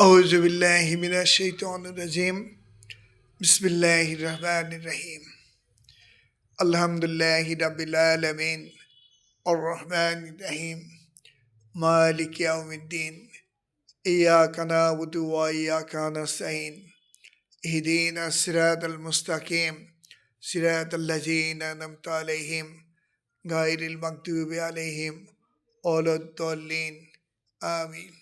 أعوذ بالله من الشيطان الرجيم بسم الله الرحمن الرحيم الحمد لله رب العالمين الرحمن الرحيم مالك يوم الدين إياك نعبد وإياك نستعين اهدينا الصراط المستقيم صراط الذين أنعمت عليهم غير المغضوب عليهم ولا الضالين آمين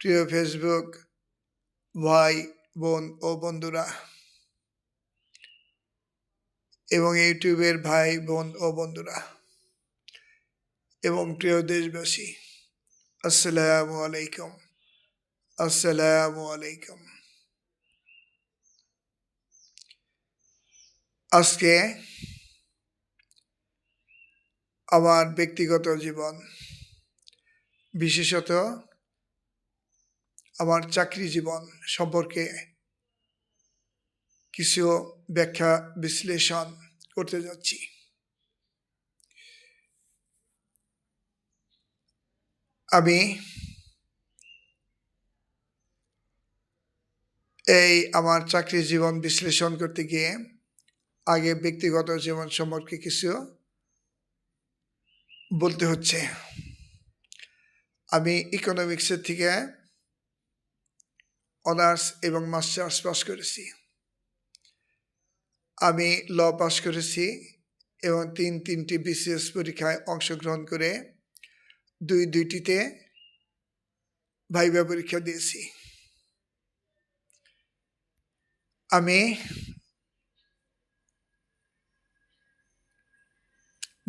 প্রিয় ফেসবুক ভাই, বোন ও বন্ধুরা এবং ইউটিউবের ভাই, বোন ও বন্ধুরা এবং প্রিয় দেশবাসী, আসসালামু আলাইকুম আসসালামু আলাইকুম। আজকে আমার ব্যক্তিগত জীবন, বিশেষত আমার চাকরি জীবন সম্পর্কে কিছু ব্যাখ্যা, বিশ্লেষণ করতে যাচ্ছি। আমি এই আমার চাকরি জীবন বিশ্লেষণ করতে গিয়ে আগে ব্যক্তিগত জীবন সম্পর্কে কিছু বলতে হচ্ছে। আমি ইকোনমিক্সের থেকে অনার্স এবং মাস্টার্স পাস করেছি। আমি ল পাস করেছি এবং তিন তিনটি বিসিএস পরীক্ষায় অংশগ্রহণ করে দুই দুইটিতে ভাইবা পরীক্ষা দিয়েছি। আমি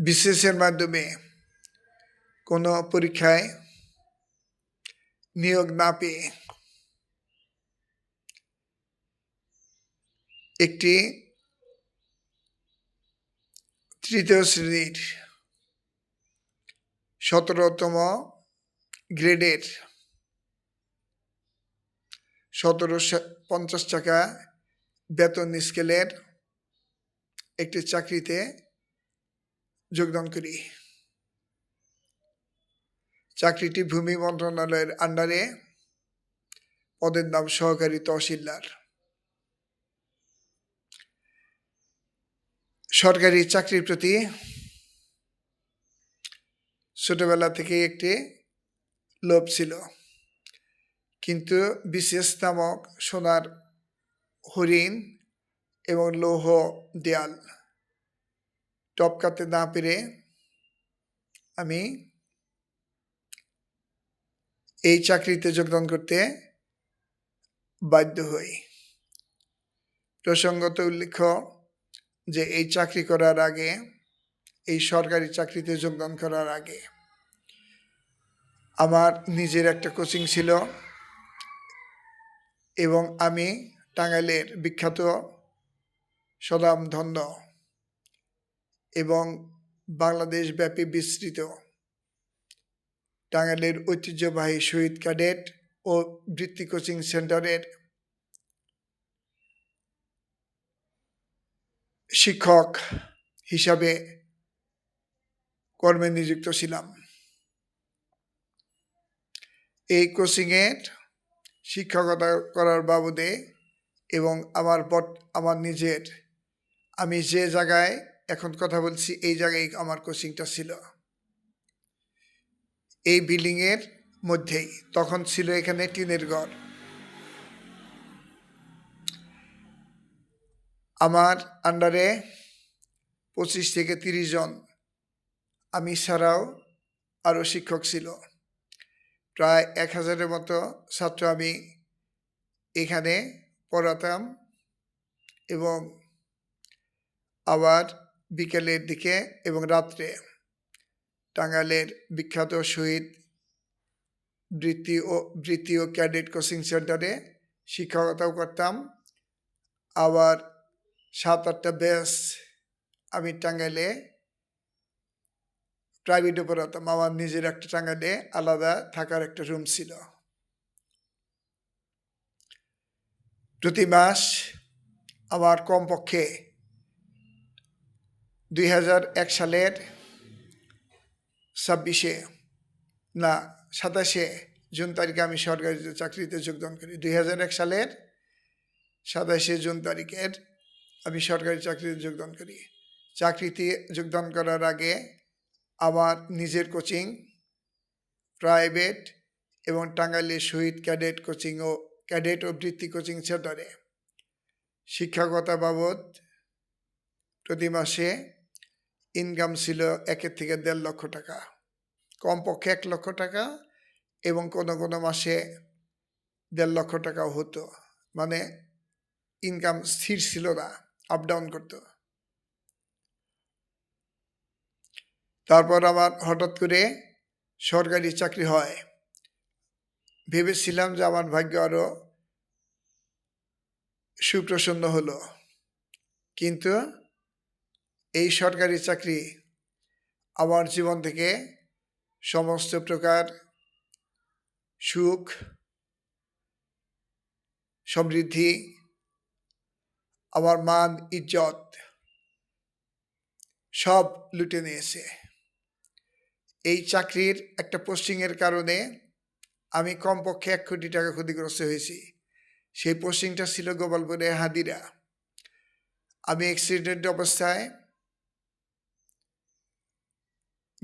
বিসিএসের মাধ্যমে কোনো পরীক্ষায় নিয়োগ না পেয়ে একটি তৃতীয় শ্রেণির সতেরোতম গ্রেডের সতেরো পঞ্চাশ টাকা বেতন স্কেলের একটি চাকরিতে যোগদান করি। চাকরিটি ভূমি মন্ত্রণালয়ের আন্ডারে পদের নাম সহকারী তহসিলদার। সরকারি চাকরির প্রতি ছোটবেলা থেকে একটি লোভ ছিল। কিন্তু বিশেষ নামক সোনার হরিণ এবং লৌহ দেয়াল টপকাতে না পেরে আমি এই চাকরিতে যোগদান করতে বাধ্য হই। প্রসঙ্গত উল্লেখ্য যে এই চাকরি করার আগে, এই সরকারি চাকরিতে যোগদান করার আগে, আমার নিজের একটা কোচিং ছিল এবং আমি টাঙ্গাইলের বিখ্যাত সদাম সদামধন্য এবং বাংলাদেশ ব্যাপী বিস্তৃত টাঙ্গাইলের ঐতিহ্যবাহী শহীদ ক্যাডেট ও বৃত্তি কোচিং সেন্টারের শিক্ষক হিসাবে কর্মে নিযুক্ত ছিলাম। এই কোচিংয়ের শিক্ষকতা করার বাবদে এবং আমার পট আমার নিজের, আমি যে জায়গায় এখন কথা বলছি, এই জায়গায় আমার কোচিংটা ছিল। এই বিল্ডিংয়ের মধ্যেই, তখন ছিল এখানে টিনের ঘর। আমার আন্ডারে পঁচিশ থেকে তিরিশ জন আমি ছাড়াও আরও শিক্ষক ছিল। প্রায় এক হাজারের মতো ছাত্র আমি এখানে পড়াতাম এবং আবার বিকেলের দিকে এবং রাত্রে টাঙ্গাইলের বিখ্যাত শহীদ বৃত্তি ও বৃত্তি ও ক্যাডেট কোচিং সেন্টারে শিক্ষকতাও করতাম। আবার সাত আটটা ব্যাস আমি টাঙ্গাইলে প্রাইভেটে পড়াতাম। আমার নিজের একটা টাঙ্গাইলে আলাদা থাকার একটা রুম ছিল। প্রতি মাস আমার কমপক্ষে দুই হাজার এক সালের ছাব্বিশে না, সাতাশে জুন তারিখে আমি সরকারি চাকরিতে যোগদান করি। দুই হাজার এক সালের সাতাশে জুন তারিখের আমি সরকারি চাকরিতে যোগদান করি। চাকরিতে যোগদান করার আগে আমার নিজের কোচিং, প্রাইভেট এবং টাঙ্গাইলে শহীদ ক্যাডেট কোচিং ও ক্যাডেট ও বৃত্তি কোচিং সেন্টারে। শিক্ষকতা বাবদ প্রতি মাসে ইনকাম ছিল একের থেকে দেড় লক্ষ টাকা। কমপক্ষে এক লক্ষ টাকা এবং কোনো কোনো মাসে দেড় লক্ষ টাকাও হতো। মানে ইনকাম স্থির ছিল না। আপ ডাউন করতো তারপর আমার হঠাৎ করে সরকারি চাকরি হয়। ভেবেছিলাম যে আমার ভাগ্য আরও সুপ্রসন্ন হলো। কিন্তু এই সরকারি চাকরি আমার জীবন থেকে সমস্ত প্রকার সুখ, সমৃদ্ধি আমার মান, ইজ্জত সব লুটে নিয়েছে। এই চাকরির একটা পোস্টিংয়ের কারণে আমি কমপক্ষে এক কোটি টাকা ক্ষতিগ্রস্ত হয়েছি। সেই পোস্টিংটা ছিল গোপালপুরে হাদিরা। আমি অ্যাক্সিডেন্ট অবস্থায়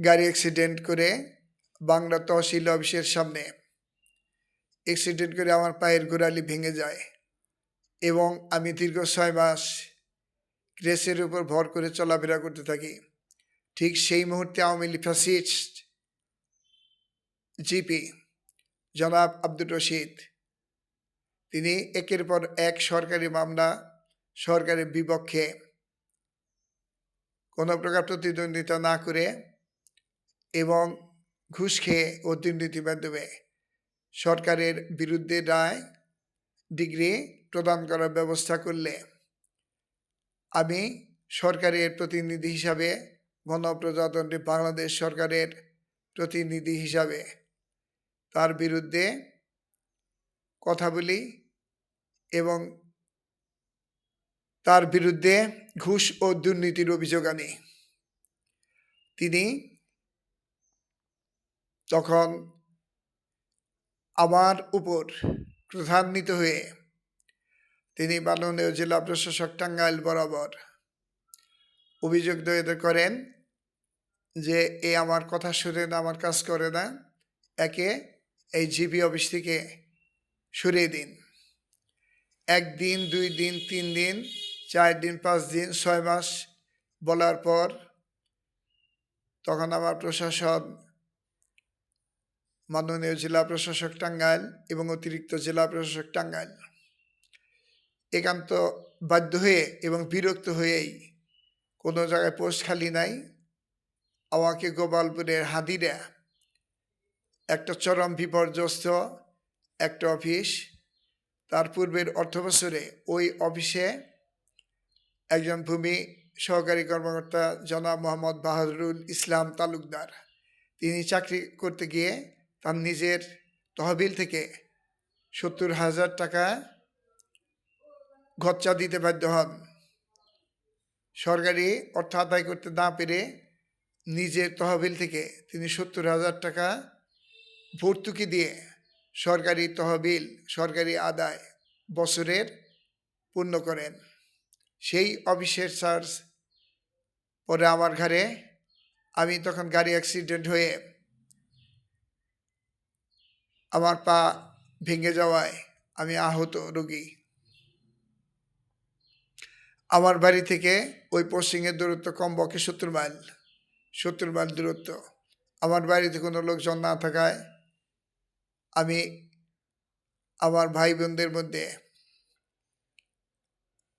গাড়ি অ্যাক্সিডেন্ট করে বাংলা তহসিল অফিসের সামনে অ্যাক্সিডেন্ট করে আমার পায়ের গোড়ালি ভেঙে যায়। এবং আমি দীর্ঘ ছয় মাস গ্রেসের উপর ভর করে চলাফেরা করতে থাকি। ঠিক সেই মুহূর্তে আওয়ামী লীগ ফ্যাসিস্ট জিপি জনাব আব্দুর রশিদ, তিনি একের পর এক সরকারি মামলা সরকারের বিপক্ষে কোনো প্রকার প্রতিদ্বন্দ্বিতা না করে এবং ঘুষ খেয়ে ও দুর্নীতির মাধ্যমে সরকারের বিরুদ্ধে রায়, ডিগ্রি প্রদান করার ব্যবস্থা করলে আমি সরকারের প্রতিনিধি হিসাবে গণপ্রজাতন্ত্রী বাংলাদেশ সরকারের প্রতিনিধি হিসাবে তার বিরুদ্ধে কথা বলি এবং তার বিরুদ্ধে ঘুষ ও দুর্নীতির অভিযোগ আনি। তিনি তখন আমার উপর ক্রধান্বিত হয়ে তিনি মাননীয় জেলা প্রশাসক টাঙ্গাইল বরাবর। অভিযোগ দয়ের করেন যে, এ আমার কথা শুনে না, আমার কাজ করে না। একে এই জিবি অফিস থেকে সরিয়ে দিন। একদিন, দুই দিন, তিন দিন, চার দিন, পাঁচ দিন, ছয় মাস বলার পর তখন আমার প্রশাসন মাননীয় জেলা প্রশাসক টাঙ্গাইল এবং অতিরিক্ত জেলা প্রশাসক টাঙ্গাইল একান্ত বাধ্য হয়ে এবং বিরক্ত হয়েই কোনো জায়গায় পোস্ট খালি নাই। আমাকে গোপালপুরের হাদিরা একটা চরম বিপর্যস্ত একটা অফিস, তার পূর্বের অর্থ বছরে ওই অফিসে একজন ভূমি সহকারী কর্মকর্তা জনাব মোহাম্মদ বাহাদুরুল ইসলাম তালুকদার। তিনি চাকরি করতে গিয়ে তার নিজের তহবিল থেকে সত্তর হাজার টাকা খরচা দিতে বাধ্য হন। সরকারি অর্থ আদায় করতে না পেরে নিজের তহবিল থেকে তিনি সত্তর হাজার টাকা ভর্তুকি দিয়ে সরকারি তহবিল, সরকারি আদায় বছরের পূর্ণ করেন। সেই অফিসের চার্জ পরে আমার ঘরে আমি তখন গাড়ি অ্যাক্সিডেন্ট হয়ে আমার পা ভেঙে যাওয়ায় আমি আহত রোগী। আমার বাড়ি থেকে ওই পোস্টিংয়ের দূরত্ব কমপক্ষে সত্তর মাইল সত্তর মাইল দূরত্ব। আমার বাড়িতে কোনো লোকজন না থাকায় আমি আমার ভাই বোনদের মধ্যে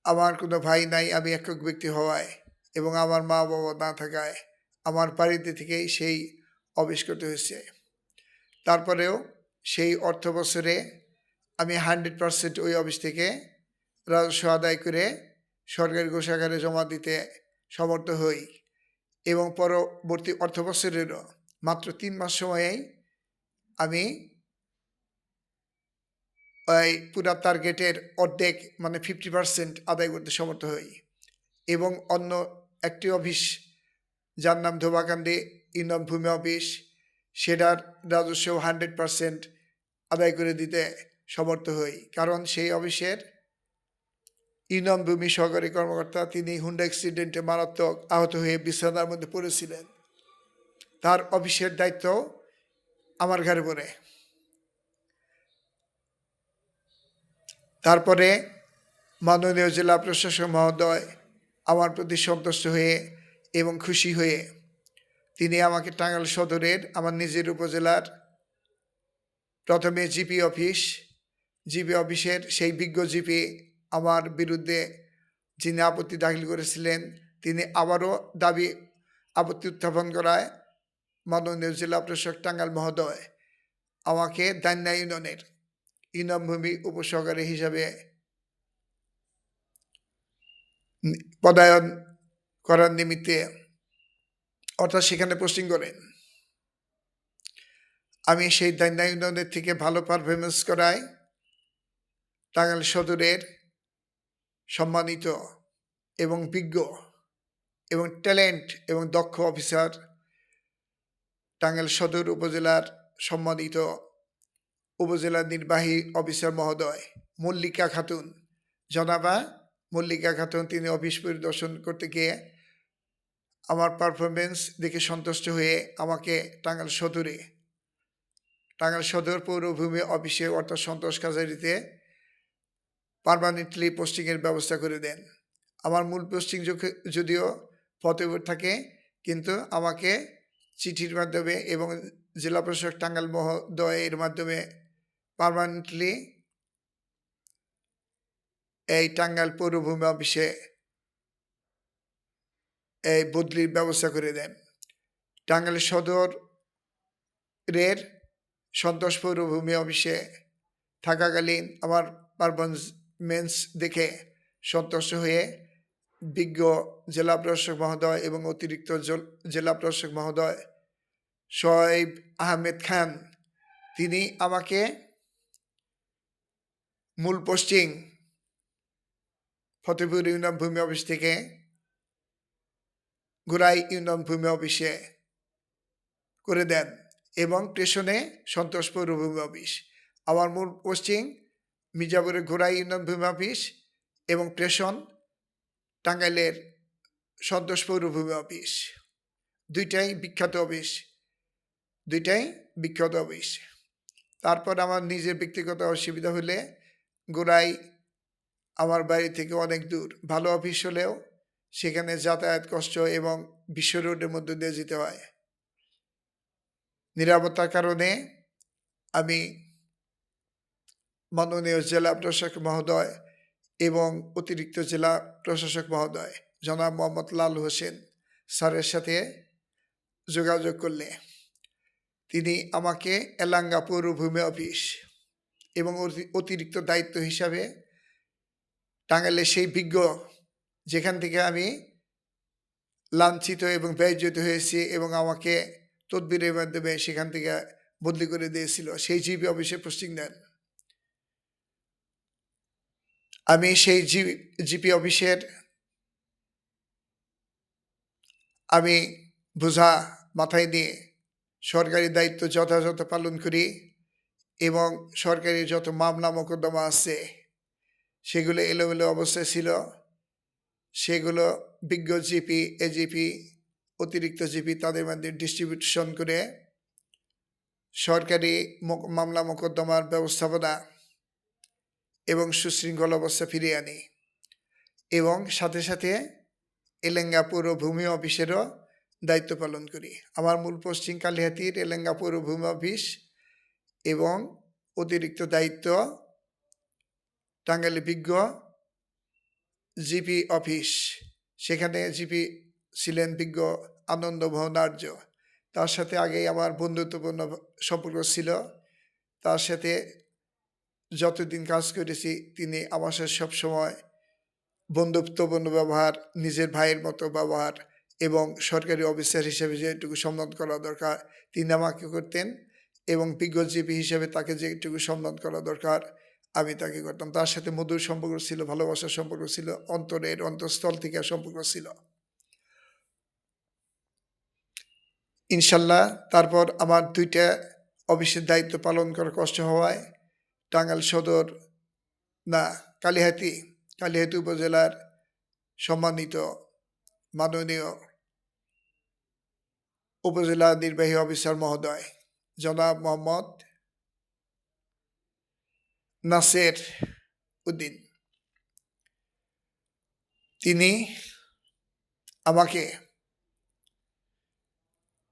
আমার কোনো ভাই নাই, আমি একক ব্যক্তি হওয়ায় এবং আমার মা বাবা না থাকায় আমার বাড়িতে থেকেই সেই করতে হয়েছে। তারপরেও সেই অর্থ বছরে আমি হান্ড্রেড পারসেন্ট ওই অফিস থেকে রাজস্ব আদায় করে সরকারি কোষাগারে জমা দিতে সমর্থ হই এবং পরবর্তী অর্থ বছরেরও মাত্র তিন মাস সময়েই আমি ওই পুরা টার্গেটের অর্ধেক মানে ফিফটি পার্সেন্ট আদায় করতে সমর্থ হই এবং অন্য একটি অফিস, যার নাম ধোবাকান্দি ইউনিয়ন ভূমি অফিস, সেটার রাজস্ব হান্ড্রেড পার্সেন্ট আদায় করে দিতে সমর্থ হই। কারণ সেই অফিসের ইনম ভূমি সহকারী কর্মকর্তা, তিনি হুন্ডা অ্যাক্সিডেন্টে মারাত্মক আহত হয়ে বিছানার মধ্যে পড়েছিলেন। তার অফিসের দায়িত্ব আমার ঘরে পড়ে। তারপরে মাননীয় জেলা প্রশাসক মহোদয় আমার প্রতি সন্তুষ্ট হয়ে এবং খুশি হয়ে তিনি আমাকে টাঙ্গাইল সদরের আমার নিজের উপজেলার প্রথমে জিপি অফিস, জিপি অফিসের সেই বিজ্ঞ জিপি আমার বিরুদ্ধে যিনি আপত্তি দাখিল করেছিলেন, তিনি আবারও দাবি আপত্তি উত্থাপন করায় মাননীয় জেলা প্রশাসক টাঙ্গাইল মহোদয় আমাকে দান্যা ইউনিয়নের ইনাম উপসহকারী হিসাবে পদায়ন করার নিমিত্তে, অর্থাৎ সেখানে পোস্টিং করেন। আমি সেই দান্যা ইউনিয়নের থেকে ভালো পারফরমেন্স করায় টাঙ্গাল সদরের সম্মানিত এবং বিজ্ঞ এবং ট্যালেন্ট এবং দক্ষ অফিসার টাঙ্গাইল সদর উপজেলার সম্মানিত উপজেলা নির্বাহী অফিসার মহোদয় মল্লিকা খাতুন। জনাবা মল্লিকা খাতুন, তিনি অফিস পরিদর্শন করতে গিয়ে আমার পারফরমেন্স দেখে সন্তুষ্ট হয়ে আমাকে টাঙ্গাইল সদরে, টাঙ্গাইল সদর পৌরভূমি অফিসে অর্থাৎ সন্তোষ কাজারিতে পারমানেন্টলি পোস্টিংয়ের ব্যবস্থা করে দেন। আমার মূল পোস্টিং যদিও ফতেপুর থাকে, কিন্তু আমাকে চিঠির মাধ্যমে এবং জেলা প্রশাসক টাঙ্গাল মহোদয়ের মাধ্যমে পারমানেন্টলি এই টাঙ্গাল পৌরভূমি অফিসে এই বদলির ব্যবস্থা করে দেন। টাঙ্গাল সদর রের সন্তোষ পৌরভূমি অফিসে থাকাকালীন আমার পারফরমেন্স দেখে সন্তোষ হয়ে বিজ্ঞ জেলা প্রশাসক মহোদয় এবং অতিরিক্ত জেলা প্রশাসক মহোদয় শোয়েব আহমেদ খান, তিনি আমাকে মূল পোস্টিং ফতেপুর ইউনিয়ন ভূমি অফিস থেকে গোড়াই ইউনিয়ন ভূমি অফিসে করে দেন এবং স্টেশনে সন্তোষপুর ভূমি অফিস। আমার মূল পোস্টিং মির্জাপুরের ঘোড়াই ইউনিয়ন ভূমি অফিস এবং স্টেশন টাঙ্গাইলের সন্তোষ পৌরভূমি অফিস। দুইটাই বিখ্যাত অফিস। দুইটাই বিখ্যাত অফিস। তারপর আমার নিজের ব্যক্তিগত অসুবিধা হলে গোড়াই আমার বাড়ি থেকে অনেক দূর। ভালো অফিস হলেও সেখানে যাতায়াত কষ্ট এবং বিশ্ব রোডের মধ্যে দিয়ে যেতে হয়। নিরাপত্তার কারণে আমি মাননীয় জেলা প্রশাসক মহোদয় এবং অতিরিক্ত জেলা প্রশাসক মহোদয়, জনাব মোহাম্মদ লাল হোসেন স্যারের সাথে যোগাযোগ করলে তিনি আমাকে এলাঙ্গা পৌরভূমি অফিস এবং অতিরিক্ত দায়িত্ব হিসাবে টাঙ্গাইলের সেই বিজ্ঞ, যেখান থেকে আমি লাঞ্ছিত এবং ব্যয়জিত হয়েছি এবং আমাকে তদবিরের মাধ্যমে সেখান থেকে বদলি করে দিয়েছিল, সেই জিপি অফিসে পোস্টিং দেন। আমি সেই জি, জিপি অফিসের আমি বোঝা মাথায় নিয়ে সরকারি দায়িত্ব যথাযথ পালন করি এবং সরকারি যত মামলা মোকদ্দমা আছে, সেগুলো এলোমেলো অবস্থায় ছিল। সেগুলো বিজ্ঞ জিপি এজিপি অতিরিক্ত জিপি তাদের মধ্যে ডিস্ট্রিবিউশন করে সরকারি মামলা মোকদ্দমার ব্যবস্থাপনা এবং সুশৃঙ্খল অবস্থা ফিরিয়ে আনি। এবং সাথে সাথে এলেঙ্গা ভূমি অফিসেরও দায়িত্ব পালন করি। আমার মূল পশ্চিম কালিহাতির এলেঙ্গা ভূমি অফিস এবং অতিরিক্ত দায়িত্ব টাঙ্গাইলে বিজ্ঞ জিপি অফিস। সেখানে জিপি ছিলেন বিজ্ঞ আনন্দ ভবনার্য। তার সাথে আগেই আমার বন্ধুত্বপূর্ণ সম্পর্ক ছিল। তার সাথে যতদিন কাজ করেছি, তিনি আমার সাথে সবসময় বন্ধুত্বপূর্ণ ব্যবহার নিজের ভাইয়ের মতো ব্যবহার এবং সরকারি অফিসার হিসেবে যেটুকু সম্মান করা দরকার, তিনি আমাকে করতেন এবং বিজ্ঞজীবী হিসেবে তাকে যেটুকু সম্মান করা দরকার, আমি তাকে করতাম। তার সাথে মধুর সম্পর্ক ছিল, ভালোবাসার সম্পর্ক ছিল, অন্তরের অন্তঃস্থল থেকে সম্পর্ক ছিল। ইনশাল্লাহ, তারপর আমার দুইটা অফিসের দায়িত্ব পালন করা কষ্ট হওয়ায় টাঙ্গাইল সদর, না, কালিহাতি কালিহাতি উপজেলার সম্মানিত মাননীয় উপজেলা নির্বাহী অফিসার মহোদয়, জনাব মোহাম্মদ নাসের উদ্দিন। তিনি আমাকে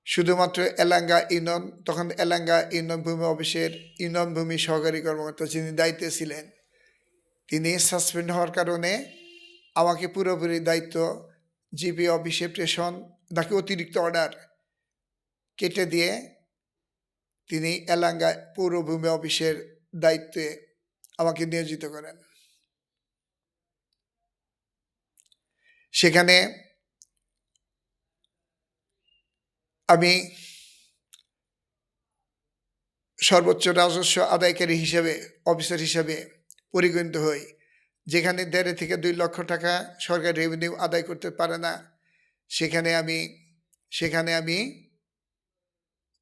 শুধুমাত্র এলাঙ্গা ইউনিয়ন, তখন এলাঙ্গা ইউনিয়ন ভূমি অফিসের ইউনিয়ন ভূমি সহকারী কর্মকর্তা যিনি দায়িত্বে ছিলেন, তিনি সাসপেন্ড হওয়ার কারণে আমাকে পুরোপুরি দায়িত্ব জিপি অফিসে প্রেষণ তাকে অতিরিক্ত অর্ডার কেটে দিয়ে তিনি এলাঙ্গা পৌরভূমি অফিসের দায়িত্বে আমাকে নিয়োজিত করেন। সেখানে আমি সর্বোচ্চ রাজস্ব আদায়কারী হিসেবে, অফিসার হিসেবে পরিগণিত হই। যেখানে দেড় থেকে দুই লক্ষ টাকা সরকার রেভিনিউ আদায় করতে পারে না, সেখানে আমি সেখানে আমি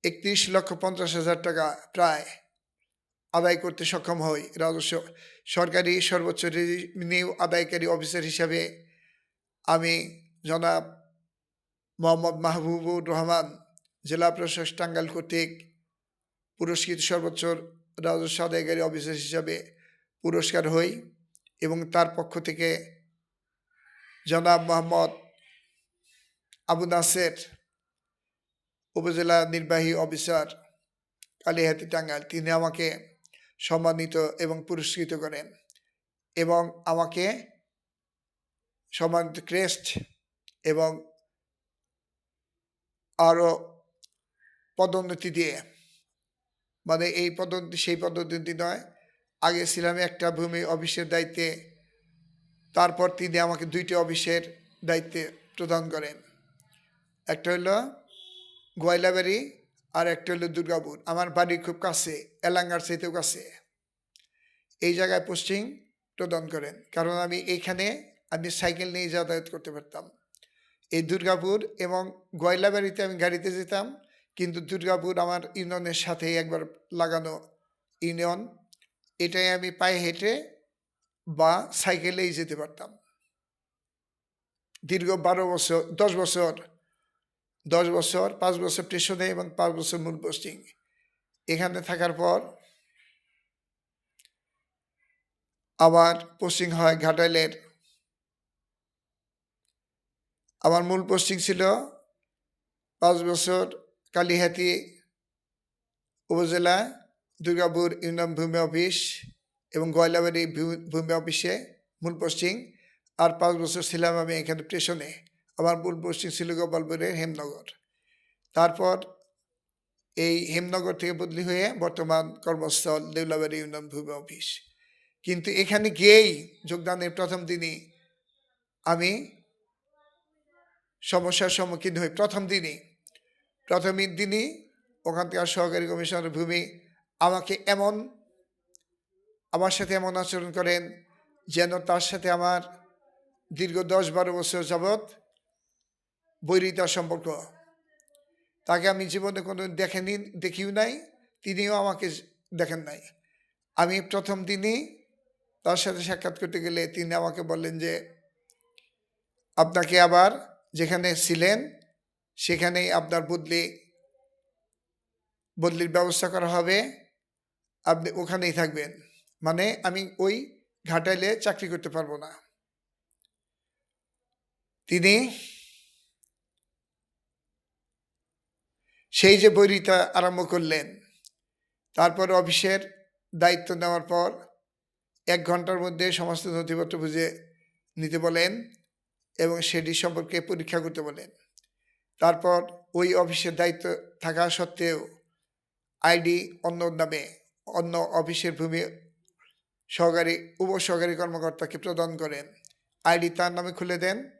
একত্রিশ লক্ষ পঞ্চাশ হাজার টাকা প্রায় আদায় করতে সক্ষম হই। রাজস্ব, সরকারি সর্বোচ্চ রেভিনিউ আদায়কারী অফিসার হিসাবে আমি জনাব মোহাম্মদ মাহবুবুর রহমান, জেলা প্রশাসক টাঙ্গাইল কর্তৃক পুরস্কৃত সর্বোচ্চ রাজস্ব আদায়কারী অফিসার হিসাবে পুরস্কার হই এবং তার পক্ষ থেকে জনাব মোহাম্মদ আবু নাসের উপজেলা নির্বাহী অফিসার কালিহাতি টাঙ্গাইল, তিনি আমাকে সম্মানিত এবং পুরস্কৃত করেন এবং আমাকে সম্মানিত ক্রেস্ট এবং আরও পদোন্নতি দিয়ে। মানে এই পদোন্নতি, সেই পদোন্নতি নয়। আগে ছিলাম একটা ভূমি অফিসের দায়িত্বে। তারপর তিনি আমাকে দুইটি অফিসের দায়িত্বে প্রদান করেন। একটা হলো গোয়াইলাবাড়ি আর একটা হলো দুর্গাপুর। আমার বাড়ি খুব কাছে, এলাঙ্গার চাইতেও কাছে। এই জায়গায় পোস্টিং প্রদান করেন। কারণ আমি এইখানে আমি সাইকেল নিয়ে যাতায়াত করতে পারতাম। এই দুর্গাপুর এবং গয়লাবাড়িতে আমি গাড়িতে যেতাম, কিন্তু দুর্গাপুর আমার ইউনিয়নের সাথে একবার লাগানো ইউনিয়ন। এটাই আমি পায়ে হেঁটে বা সাইকেলেই যেতে পারতাম। দীর্ঘ বারো বছর, দশ বছর দশ বছর, পাঁচ বছর স্টেশনে এবং পাঁচ বছর মূল পোস্টিং। এখানে থাকার পর আবার পোস্টিং হয় ঘাটাইলের আমার মূল পোস্টিং ছিল পাঁচ বছর কালিহাতি উপজেলা দুর্গাপুর ইউনিয়ন ভূমি অফিস এবং গয়লাবাড়ি ভূমি অফিসে মূল পোস্টিং আর পাঁচ বছর ছিলাম আমি এখানে স্টেশনে আমার মূল পোস্টিং ছিল গোপালপুরের হেমনগর। তারপর এই হেমনগর থেকে বদলি হয়ে বর্তমান কর্মস্থল দেউলাবাড়ি ইউনিয়ন ভূমি অফিস। কিন্তু এখানে গিয়েই যোগদানের প্রথম দিনই আমি সমস্যার সম্মুখীন হই। প্রথম দিনই প্রথম দিনই ওখান থেকে সহকারী কমিশনার ভূমি আমাকে এমন, আমার সাথে এমন আচরণ করেন যেন তার সাথে আমার দীর্ঘ দশ বারো বছর যাবৎ বৈরিতার সম্পর্ক। তাকে আমি জীবনে কোনো দেখেনি, দেখিও নাই, তিনিও আমাকে দেখেন নাই। আমি প্রথম দিনই তার সাথে সাক্ষাৎ করতে গেলে তিনি আমাকে বললেন যে, আপনাকে আবার যেখানে ছিলেন, সেখানেই আপনার বদলি, বদলির ব্যবস্থা করা হবে। আপনি ওখানেই থাকবেন। মানে আমি ওই ঘাটাইলে চাকরি করতে পারব না। তিনি সেই যে বৈরিতা আরম্ভ করলেন, তারপর অফিসের দায়িত্ব নেওয়ার পর এক ঘণ্টার মধ্যে সমস্ত নথিপত্র বুঝে নিতে বলেন। এবং সেটি সম্পর্কে পরীক্ষা করতে বলেন। তারপর ওই অফিসের দায়িত্ব থাকা সত্ত্বেও আইডি অন্য নামে অন্য অফিসের ভূমি সহকারী, উপসহকারী কর্মকর্তাকে প্রদান করেন। আইডি তার নামে খুলে দেন,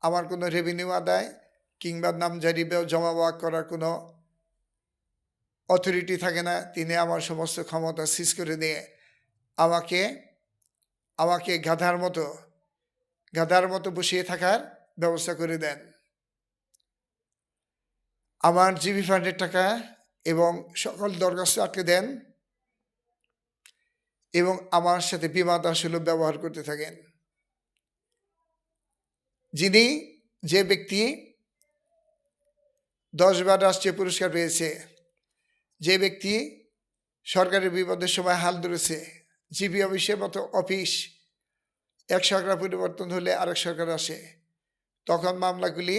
আমার কোনো রেভিনিউ আদায় কিংবা নাম নামজারি জমা বাক করার কোনো অথরিটি থাকে না। তিনি আমার সমস্ত ক্ষমতা সিজ করে দিয়ে আমাকে আমাকে গাধার মতো গাধার মতো বসিয়ে থাকার ব্যবস্থা করে দেন। আমার জিবি ফান্ডের টাকা এবং সকল দরখাস্ত আটকে দেন এবং আমার সাথে বিমা বিমাদাসুলভ ব্যবহার করতে থাকেন। যিনি যে ব্যক্তি দশবার রাষ্ট্রীয় পুরস্কার পেয়েছে, যে ব্যক্তি সরকারের বিপদের সময় হাল ধরেছে জিপি অফিসের মতো অফিস এক সরকার পরিবর্তন হলে আরেক সরকার আসে। তখন মামলাগুলি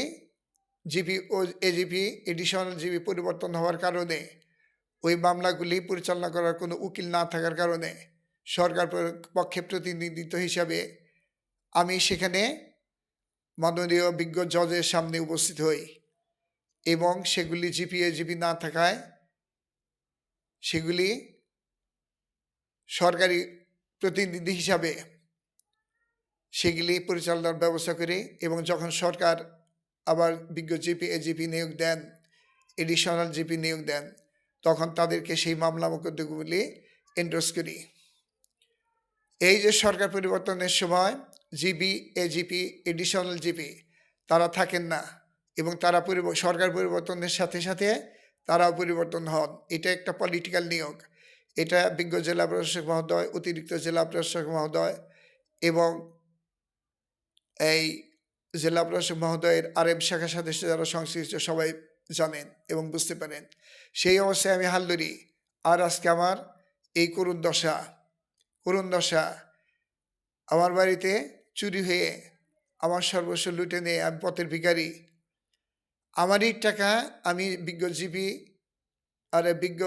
জিপি ও এজিপি এডিশনাল জিপি পরিবর্তন হওয়ার কারণে ওই মামলাগুলি পরিচালনা করার কোনো উকিল না থাকার কারণে সরকার পক্ষে প্রতিনিধিত্ব হিসাবে আমি সেখানে মাননীয় বিজ্ঞ জজের সামনে উপস্থিত হই এবং সেগুলি জিপি এজিপি না থাকায় সেগুলি সরকারি প্রতিনিধি হিসাবে সেগুলি পরিচালনার ব্যবস্থা করি এবং যখন সরকার আবার বিজ্ঞ জিপি এজিপি নিয়োগ দেন, এডিশনাল জিপি নিয়োগ দেন, তখন তাদেরকে সেই মামলা মোকদ্দমাগুলি এন্ডোর্স করি। এই যে সরকার পরিবর্তনের সময় জিবি এজিপি এডিশনাল জিপি তারা থাকেন না এবং তারা সরকার পরিবর্তনের সাথে সাথে তারাও পরিবর্তন হন। এটা একটা পলিটিক্যাল নিয়োগ। এটা বিজ্ঞ জেলা প্রশাসক মহোদয়, অতিরিক্ত জেলা প্রশাসক মহোদয় এবং এই জেলা প্রশাসক মহোদয়ের আরএম শাখার সদস্য যারা সংশ্লিষ্ট সবাই জানেন এবং বুঝতে পারেন। সেই অবস্থায় আমি হাল ধরি। আর আজকে আমার এই করুণ দশা করুণ দশা আমার বাড়িতে চুরি হয়ে আমার সর্বস্ব লুটে নিয়ে আমি পথের ভিখারি। আমারই টাকা আমি বিজ্ঞ জিপি আর বিজ্ঞ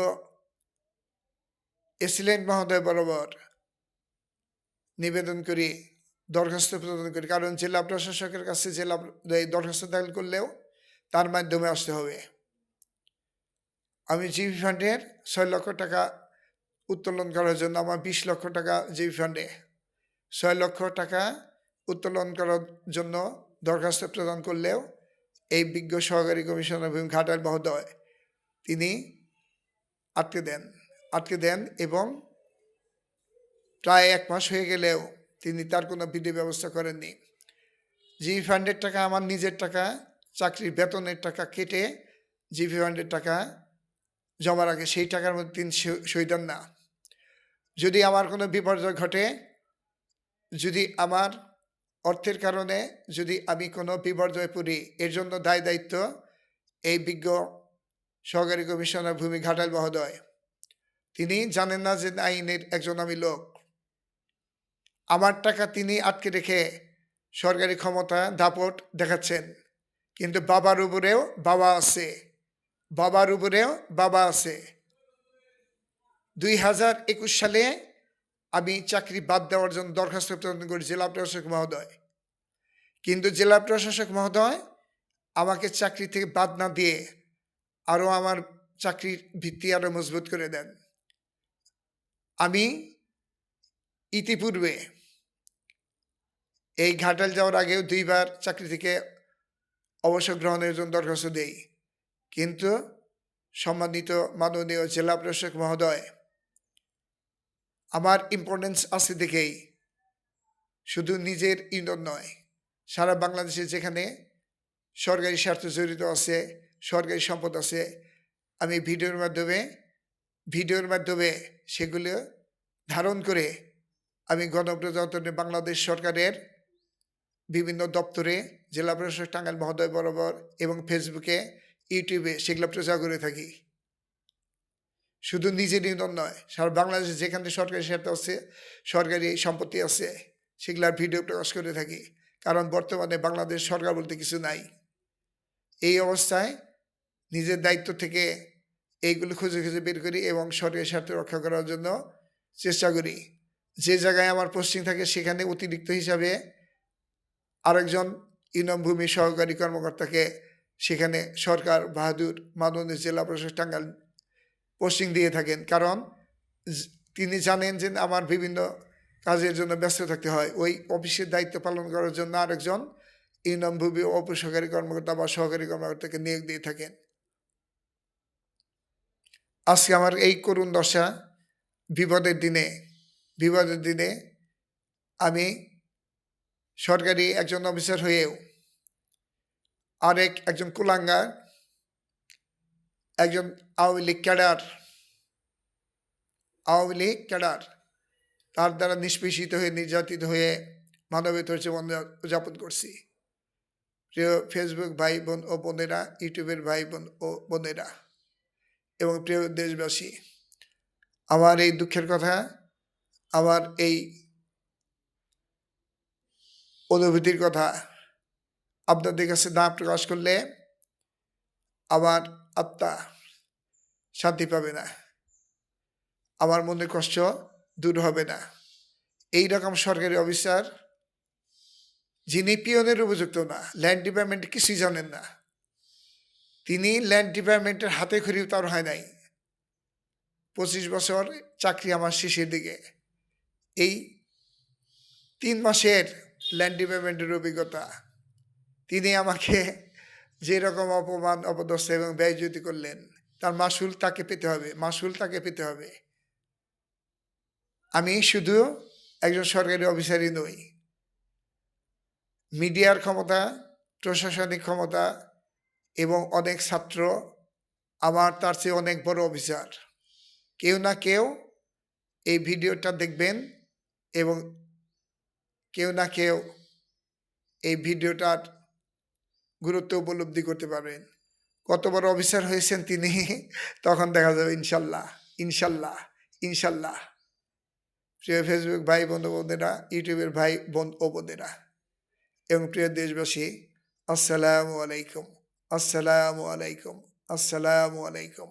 এসিলেন্ট মহোদয় বরাবর নিবেদন করি। দরখাস্ত প্রদান করি। কারণ জেলা প্রশাসকের কাছে জেলা দরখাস্ত দাখিল করলেও তার মাধ্যমে আসতে হবে। আমি জিবি ফান্ডের ছয় লক্ষ টাকা উত্তোলন করার জন্য আমার বিশ লক্ষ টাকা জিবি ফান্ডে ছয় লক্ষ টাকা উত্তোলন করার জন্য দরখাস্ত প্রদান করলেও এই বিজ্ঞ সহকারী কমিশনার ভীম ঘাটাল মহোদয় তিনি আটকে দেন আটকে দেন এবং প্রায় এক মাস হয়ে গেলেও তিনি তার কোনো বিধি ব্যবস্থা করেননি। জিপি ফান্ডের টাকা আমার নিজের টাকা, চাকরির বেতনের টাকা কেটে জিপি ফান্ডের টাকা জমা রাখে সেই টাকার মধ্যে তিনি সই দেন না। যদি আমার কোনো বিপর্যয় ঘটে, যদি আমার অর্থের কারণে যদি আমি কোনো বিপর্যয় পড়ি, এর জন্য দায় দায়িত্ব এই বিজ্ঞ সহকারী কমিশনার ভূমি ঘাটাল মহোদয়। তিনি জানেন না যে আইনের একজন আমি লোক। আমার টাকা তিনি আটকে রেখে সরকারি ক্ষমতা দাপট দেখাচ্ছেন। কিন্তু বাবার উপরেও বাবা আছে। বাবার উপরেও বাবা আছে। দুই হাজার একুশ সালে আমি চাকরি বাদ দেওয়ার জন্য দরখাস্ত প্রদান করি জেলা প্রশাসক মহোদয়। কিন্তু জেলা প্রশাসক মহোদয় আমাকে চাকরি থেকে বাদ না দিয়ে আরও আমার চাকরির ভিত্তি আরও মজবুত করে দেন। আমি ইতিপূর্বে এই ঘাটাল যাওয়ার আগেও দুইবার চাকরি থেকে অবসর গ্রহণের জন্য দরখাস্ত দেই। কিন্তু সম্মানিত মাননীয় জেলা প্রশাসক মহোদয়, আমার ইম্পর্টেন্স আছে দেখেই। শুধু নিজের ইন্ধন নয়, সারা বাংলাদেশে যেখানে সরকারি স্বার্থ জড়িত আছে, সরকারি সম্পদ আছে, আমি ভিডিওর মাধ্যমে ভিডিওর মাধ্যমে সেগুলো ধারণ করে আমি গণপ্রজাতন্ত্রী বাংলাদেশ সরকারের বিভিন্ন দপ্তরে জেলা প্রশাসক টাঙ্গাইল মহোদয় বরাবর এবং ফেসবুকে ইউটিউবে সেগুলো প্রচার করে থাকি। শুধু নিজের নিধন নয়, সারা বাংলাদেশে যেখানে সরকারি স্বার্থ আছে, সরকারি সম্পত্তি আছে, সেগুলার ভিডিও প্রকাশ করে থাকি। কারণ বর্তমানে বাংলাদেশ সরকার বলতে কিছু নাই। এই অবস্থায় নিজের দায়িত্ব থেকে এইগুলো খুঁজে খুঁজে বের করি এবং সরকারি স্বার্থ রক্ষা করার জন্য চেষ্টা করি। যে জায়গায় আমার পোস্টিং থাকে, সেখানে অতিরিক্ত হিসাবে আরেকজন ইনম ভূমি সহকারী কর্মকর্তাকে সেখানে সরকার বাহাদুর মাননীয় জেলা প্রশাসক টাঙ্গাইল পোস্টিং দিয়ে থাকেন। কারণ তিনি জানেন যে আমার বিভিন্ন কাজের জন্য ব্যস্ত থাকতে হয়। ওই অফিসের দায়িত্ব পালন করার জন্য আরেকজন ইউনিয়ন ভূমি উপসহকারী কর্মকর্তা বা সহকারী কর্মকর্তাকে নিয়োগ দিয়ে থাকেন। আজকে আমার এই করুণ দশা, বিপদের দিনে বিপদের দিনে আমি সরকারি একজন অফিসার হয়েও আরেক একজন কুলাঙ্গার, একজন আওয়ামী লীগ ক্যাডার, আওয়ামী লীগ ক্যাডার, তার দ্বারা নিষ্পেষিত হয়ে নির্যাতিত হয়ে মানবেতর জীবন উদযাপন করছি। প্রিয় ফেসবুক ভাই বোন ও বোনেরা, ইউটিউবের ভাই বোন ও বোনেরা এবং প্রিয় দেশবাসী, আমার এই দুঃখের কথা, আমার এই অনুভূতির কথা আপনাদের কাছে না প্রকাশ করলে আমার আত্মা শান্তি পাবে না। আমার মনের কষ্ট দূর হবে না। এই রকম সরকারি অফিসার, যিনি পিয়নের উপযুক্ত না, ল্যান্ড ডিপার্টমেন্ট কিছুই জানেন না, তিনি ল্যান্ড ডিপার্টমেন্টের হাতে খড়িও তার হয় নাই। পঁচিশ বছর চাকরি আমার শেষের দিকে। এই তিন মাসের ল্যান্ড ডিপার্টমেন্টের অভিজ্ঞতা। তিনি আমাকে যে রকম অপমান, অপদস্থ এবং ব্যয়জ্যোতি করলেন, তার মাসুল তাকে পেতে হবে, মাসুল তাকে পেতে হবে। আমি শুধু একজন সরকারি অফিসারই নই। মিডিয়ার ক্ষমতা, প্রশাসনিক ক্ষমতা এবং অনেক ছাত্র আমার তার চেয়ে অনেক বড় অফিসার। কেউ না কেউ এই ভিডিওটা দেখবেন এবং কেউ না কেউ এই ভিডিওটার গুরুত্ব উপলব্ধি করতে পারবেন। কত বড় অফিসার হয়েছেন তিনি, তখন দেখা যাবে ইনশাল্লাহ ইনশাল্লাহ ইনশাল্লাহ। প্রিয় ফেসবুক ভাই বন্ধু বোনেরা ইউটিউবের ভাই বোন, ও বোনেরা, এবং প্রিয় দেশবাসী, আসসালামু আলাইকুম আসসালামু আলাইকুম আসসালামু আলাইকুম।